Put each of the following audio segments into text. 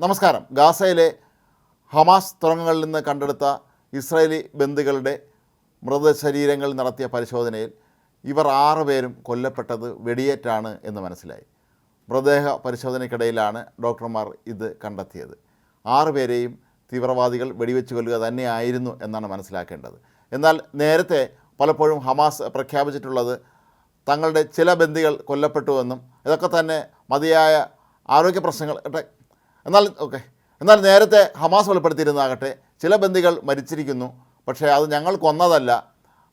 നമസ്കാരം. ഗാസയിലെ ഹമാസ് തുറങ്ങുകളിൽ നിന്ന് കണ്ടെടുത്ത ഇസ്രായേലി ബന്ദികളുടെ മൃതശരീരങ്ങൾ നടത്തിയ പരിശോധനയിൽ ഇവർ ആറ് പേരും കൊല്ലപ്പെട്ടത് വെടിയേറ്റാണ് എന്ന് മനസ്സിലായി. മൃതദേഹ പരിശോധനയ്ക്കിടയിലാണ് ഡോക്ടർമാർ ഇത് കണ്ടെത്തിയത്. ആറ് പേരെയും തീവ്രവാദികൾ വെടിവെച്ച് കൊല്ലുക തന്നെയായിരുന്നു എന്നാണ് മനസ്സിലാക്കേണ്ടത്. എന്നാൽ നേരത്തെ പലപ്പോഴും ഹമാസ് പ്രഖ്യാപിച്ചിട്ടുള്ളത് തങ്ങളുടെ ചില ബന്ദികൾ കൊല്ലപ്പെട്ടുവെന്നും ഇതൊക്കെ തന്നെ മതിയായ ആരോഗ്യ പ്രശ്നങ്ങൾ എന്നാൽ ഓക്കെ എന്നാൽ നേരത്തെ ഹമാസ് വെളിപ്പെടുത്തിയിരുന്നാകട്ടെ ചില ബന്ദികൾ മരിച്ചിരിക്കുന്നു. പക്ഷേ അത് ഞങ്ങൾ കൊന്നതല്ല.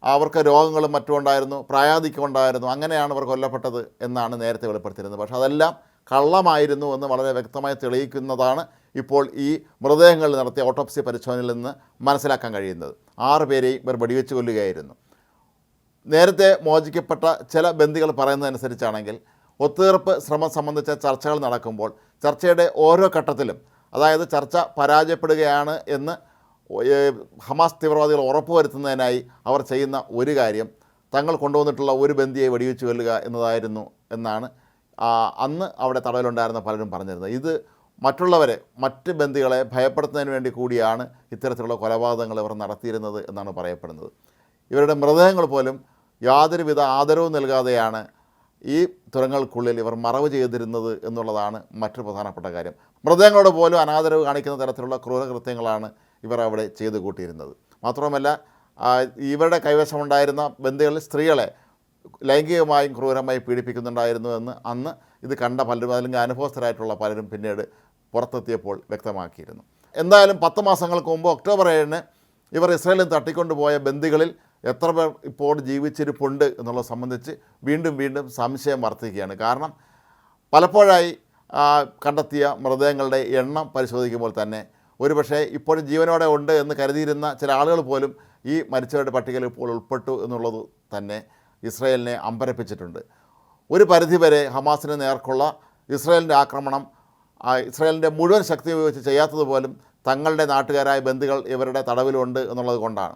അവർക്ക് രോഗങ്ങളും മറ്റും ഉണ്ടായിരുന്നു പ്രായാധിക്യം ഉണ്ടായിരുന്നു. അങ്ങനെയാണ് അവർ കൊല്ലപ്പെട്ടത് എന്നാണ് നേരത്തെ വെളിപ്പെടുത്തിയിരുന്നത്. പക്ഷേ അതെല്ലാം കള്ളമായിരുന്നു എന്ന് വളരെ വ്യക്തമായി തെളിയിക്കുന്നതാണ് ഇപ്പോൾ ഈ മൃതദേഹങ്ങളിൽ നടത്തിയ ഓട്ടോപ്സി പരിശോധനയിൽ നിന്ന് മനസ്സിലാക്കാൻ കഴിയുന്നത്. ആറ് പേരെയും ഇവർ വെടിവെച്ച് കൊല്ലുകയായിരുന്നു. നേരത്തെ മോചിക്കപ്പെട്ട ചില ബന്ദികൾ പറയുന്നതനുസരിച്ചാണെങ്കിൽ ഒത്തുതീർപ്പ് ശ്രമം സംബന്ധിച്ച ചർച്ചകൾ നടക്കുമ്പോൾ ചർച്ചയുടെ ഓരോ ഘട്ടത്തിലും അതായത് ചർച്ച പരാജയപ്പെടുകയാണ് എന്ന് ഹമാസ് തീവ്രവാദികൾ ഉറപ്പുവരുത്തുന്നതിനായി അവർ ചെയ്യുന്ന ഒരു കാര്യം തങ്ങൾ കൊണ്ടുവന്നിട്ടുള്ള ഒരു ബന്ധിയെ വെടിവെച്ച് കൊല്ലുക എന്നതായിരുന്നു എന്നാണ് അന്ന് അവിടെ തടവിലുണ്ടായിരുന്ന പലരും പറഞ്ഞിരുന്നത്. ഇത് മറ്റുള്ളവരെ മറ്റ് ബന്ധികളെ ഭയപ്പെടുത്തുന്നതിന് വേണ്ടി കൂടിയാണ് ഇത്തരത്തിലുള്ള കൊലപാതകങ്ങൾ ഇവർ നടത്തിയിരുന്നത് എന്നാണ് പറയപ്പെടുന്നത്. ഇവരുടെ മൃതദേഹങ്ങൾ പോലും യാതൊരുവിധ ആദരവും നൽകാതെയാണ് ഈ തുരങ്ങൾക്കുള്ളിൽ ഇവർ മറവ് ചെയ്തിരുന്നത് എന്നുള്ളതാണ് മറ്റൊരു പ്രധാനപ്പെട്ട കാര്യം. മൃതദേഹങ്ങളോട് പോലും അനാദരവ് കാണിക്കുന്ന തരത്തിലുള്ള ക്രൂരകൃത്യങ്ങളാണ് ഇവർ അവിടെ ചെയ്തു കൂട്ടിയിരുന്നത്. മാത്രമല്ല ഇവരുടെ കൈവശമുണ്ടായിരുന്ന ബന്ധുകളിൽ സ്ത്രീകളെ ലൈംഗികമായും ക്രൂരമായി പീഡിപ്പിക്കുന്നുണ്ടായിരുന്നു എന്ന് അന്ന് ഇത് കണ്ട പലരും അല്ലെങ്കിൽ അനുഭവസ്ഥരായിട്ടുള്ള പലരും പിന്നീട് പുറത്തെത്തിയപ്പോൾ വ്യക്തമാക്കിയിരുന്നു. എന്തായാലും പത്ത് മാസങ്ങൾക്ക് മുമ്പ് ഒക്ടോബർ ഏഴിന് ഇവർ ഇസ്രയേലിൽ തട്ടിക്കൊണ്ടുപോയ ബന്ദികളിൽ എത്ര പേർ ഇപ്പോൾ ജീവിച്ചിരിപ്പുണ്ട് എന്നുള്ളത് സംബന്ധിച്ച് വീണ്ടും വീണ്ടും സംശയം വർദ്ധിക്കുകയാണ്. കാരണം പലപ്പോഴായി കണ്ടെത്തിയ മൃതദേഹങ്ങളുടെ എണ്ണം പരിശോധിക്കുമ്പോൾ തന്നെ ഒരുപക്ഷെ ഇപ്പോഴും ജീവനോടെ ഉണ്ട് എന്ന് കരുതിയിരുന്ന ചില ആളുകൾ പോലും ഈ മരിച്ചവരുടെ പട്ടികയിൽ ഇപ്പോൾ ഉൾപ്പെട്ടു എന്നുള്ളത് തന്നെ ഇസ്രയേലിനെ അമ്പരപ്പിച്ചിട്ടുണ്ട്. ഒരു പരിധിവരെ ഹമാസിന് നേർക്കുള്ള ഇസ്രയേലിന്റെ ആക്രമണം ഇസ്രയേലിന്റെ മുഴുവൻ ശക്തി ഉപയോഗിച്ച് ചെയ്യാത്തതുപോലും തങ്ങളുടെ നാട്ടുകാരായ ബന്ധുക്കൾ ഇവരുടെ തടവിലുണ്ട് എന്നുള്ളത് കൊണ്ടാണ്.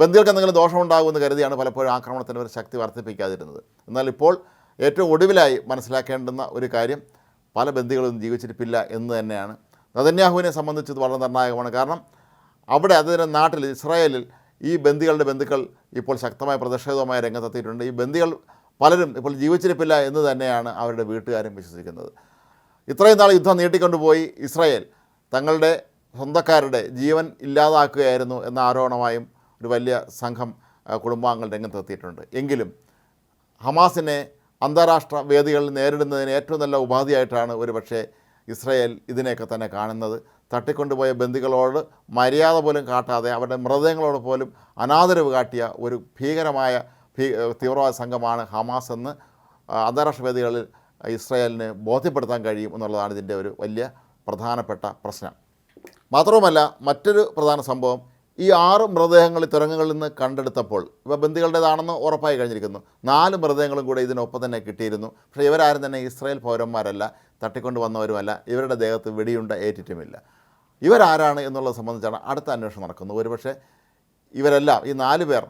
ബന്ദികൾക്ക് എന്തെങ്കിലും ദോഷമുണ്ടാകുമെന്ന് കരുതിയാണ് പലപ്പോഴും ആക്രമണത്തിന് ഒരു ശക്തി വർദ്ധിപ്പിക്കാതിരുന്നത്. എന്നാൽ ഇപ്പോൾ ഏറ്റവും ഒടുവിലായി മനസ്സിലാക്കേണ്ടുന്ന ഒരു കാര്യം പല ബന്ദികളും ജീവിച്ചിരിപ്പില്ല എന്ന് തന്നെയാണ്. നദന്യാഹുവിനെ സംബന്ധിച്ചത് വളരെ നിർണായകമാണ്. കാരണം അവിടെ അതിന്റെ നാട്ടിൽ ഇസ്രായേലിൽ ഈ ബന്ദികളുടെ ബന്ധുക്കൾ ഇപ്പോൾ ശക്തമായ പ്രതിഷേധവുമായ രംഗത്തെത്തിയിട്ടുണ്ട്. ഈ ബന്ദികൾ പലരും ഇപ്പോൾ ജീവിച്ചിരിപ്പില്ല എന്ന് തന്നെയാണ് അവരുടെ വീട്ടുകാരും വിശ്വസിക്കുന്നത്. ഇത്രയും നാൾ യുദ്ധം നീട്ടിക്കൊണ്ടുപോയി ഇസ്രായേൽ തങ്ങളുടെ സ്വന്തക്കാരുടെ ജീവൻ ഇല്ലാതാക്കുകയായിരുന്നു എന്ന ആരോപണമായും ഒരു വലിയ സംഘം കുടുംബാംഗങ്ങൾ രംഗത്തെത്തിയിട്ടുണ്ട് എങ്കിലും ഹമാസിനെ അന്താരാഷ്ട്ര വേദികളിൽ നേരിടുന്നതിന് ഏറ്റവും നല്ല ഉപാധിയായിട്ടാണ് ഒരുപക്ഷെ ഇസ്രയേൽ ഇതിനെയൊക്കെ തന്നെ കാണുന്നത്. തട്ടിക്കൊണ്ടുപോയ ബന്ദികളോട് മര്യാദ പോലും കാട്ടാതെ അവരുടെ മൃതദേഹങ്ങളോട് പോലും അനാദരവ് കാട്ടിയ ഒരു ഭീകരമായ തീവ്രവാദ സംഘമാണ് ഹമാസ് എന്ന് അന്താരാഷ്ട്ര വേദികളിൽ ഇസ്രയേലിന് ബോധ്യപ്പെടുത്താൻ കഴിയും എന്നുള്ളതാണ് ഇതിന്റെ ഒരു വലിയ പ്രധാനപ്പെട്ട പ്രശ്നം. മാത്രവുമല്ല മറ്റൊരു പ്രധാന സംഭവം ഈ ആറ് മൃതദേഹങ്ങൾ തുരങ്കങ്ങളിൽ നിന്ന് കണ്ടെടുത്തപ്പോൾ ഇവ ബന്ദികളുടേതാണെന്ന് ഉറപ്പായി കഴിഞ്ഞിരിക്കുന്നു. നാല് മൃതദേഹങ്ങളും കൂടെ ഇതിനൊപ്പം തന്നെ കിട്ടിയിരുന്നു. പക്ഷേ ഇവരാരും തന്നെ ഇസ്രായേൽ പൗരന്മാരല്ല തട്ടിക്കൊണ്ട് വന്നവരുമല്ല ഇവരുടെ ദേഹത്ത് വെടിയുണ്ട ഏറ്റിട്ടുമില്ല. ഇവരാരാണ് എന്നുള്ളത് സംബന്ധിച്ചാണ് അടുത്ത അന്വേഷണം നടക്കുന്നത്. ഒരുപക്ഷെ ഇവരെല്ലാം ഈ നാല് പേർ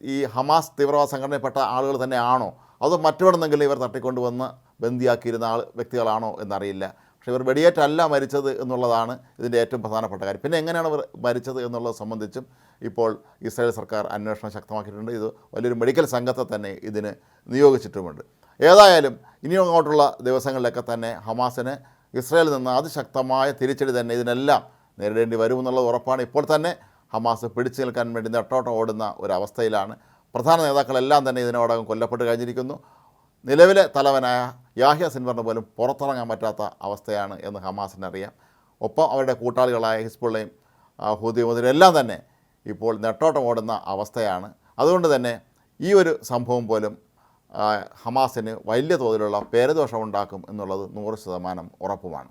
ഈ ഹമാസ് തീവ്രവാദ സംഘടനയിൽപ്പെട്ട ആളുകൾ തന്നെയാണോ? അതോ മറ്റെവിടെന്നെങ്കിലും ഇവർ തട്ടിക്കൊണ്ടുവന്ന് ബന്ദിയാക്കിയിരുന്ന ആൾ വ്യക്തികളാണോ എന്നറിയില്ല. പക്ഷേ ഇവർ വെടിയേറ്റല്ല മരിച്ചത് എന്നുള്ളതാണ് ഇതിന്റെ ഏറ്റവും പ്രധാനപ്പെട്ട കാര്യം. പിന്നെ എങ്ങനെയാണ് ഇവർ മരിച്ചത് എന്നുള്ളത് സംബന്ധിച്ചും ഇപ്പോൾ ഇസ്രായേൽ സർക്കാർ അന്വേഷണം ശക്തമാക്കിയിട്ടുണ്ട്. ഇത് വലിയൊരു മെഡിക്കൽ സംഘത്തെ തന്നെ ഇതിന് നിയോഗിച്ചിട്ടുമുണ്ട്. ഏതായാലും ഇനി അങ്ങോട്ടുള്ള ദിവസങ്ങളിലൊക്കെ തന്നെ ഹമാസിന് ഇസ്രായേലിൽ നിന്ന് അതിശക്തമായ തിരിച്ചടി തന്നെ ഇതിനെല്ലാം നേരിടേണ്ടി വരുമെന്നുള്ളത് ഉറപ്പാണ്. ഇപ്പോൾ തന്നെ ഹമാസ് പിടിച്ചു നിൽക്കാൻ വേണ്ടി നെട്ടോട്ടം ഓടുന്ന ഒരവസ്ഥയിലാണ്. പ്രധാന നേതാക്കളെല്ലാം തന്നെ ഇതിനോടകം കൊല്ലപ്പെട്ട് കഴിഞ്ഞിരിക്കുന്നു. നിലവിലെ തലവനായ യാഹ്യ സിൻവറിന് പോലും പുറത്തിറങ്ങാൻ പറ്റാത്ത അവസ്ഥയാണ് എന്ന് ഹമാസിനറിയാം ഒപ്പം അവരുടെ കൂട്ടാളികളായ ഹിസ്ബുള്ളയും ഹുദിയും എല്ലാം തന്നെ ഇപ്പോൾ നെട്ടോട്ടം ഓടുന്ന അവസ്ഥയാണ്. അതുകൊണ്ട് തന്നെ ഈ ഒരു സംഭവം പോലും ഹമാസിന് വലിയ തോതിലുള്ള പേരദോഷം ഉണ്ടാക്കും എന്നുള്ളത് നൂറ് ശതമാനം ഉറപ്പുമാണ്.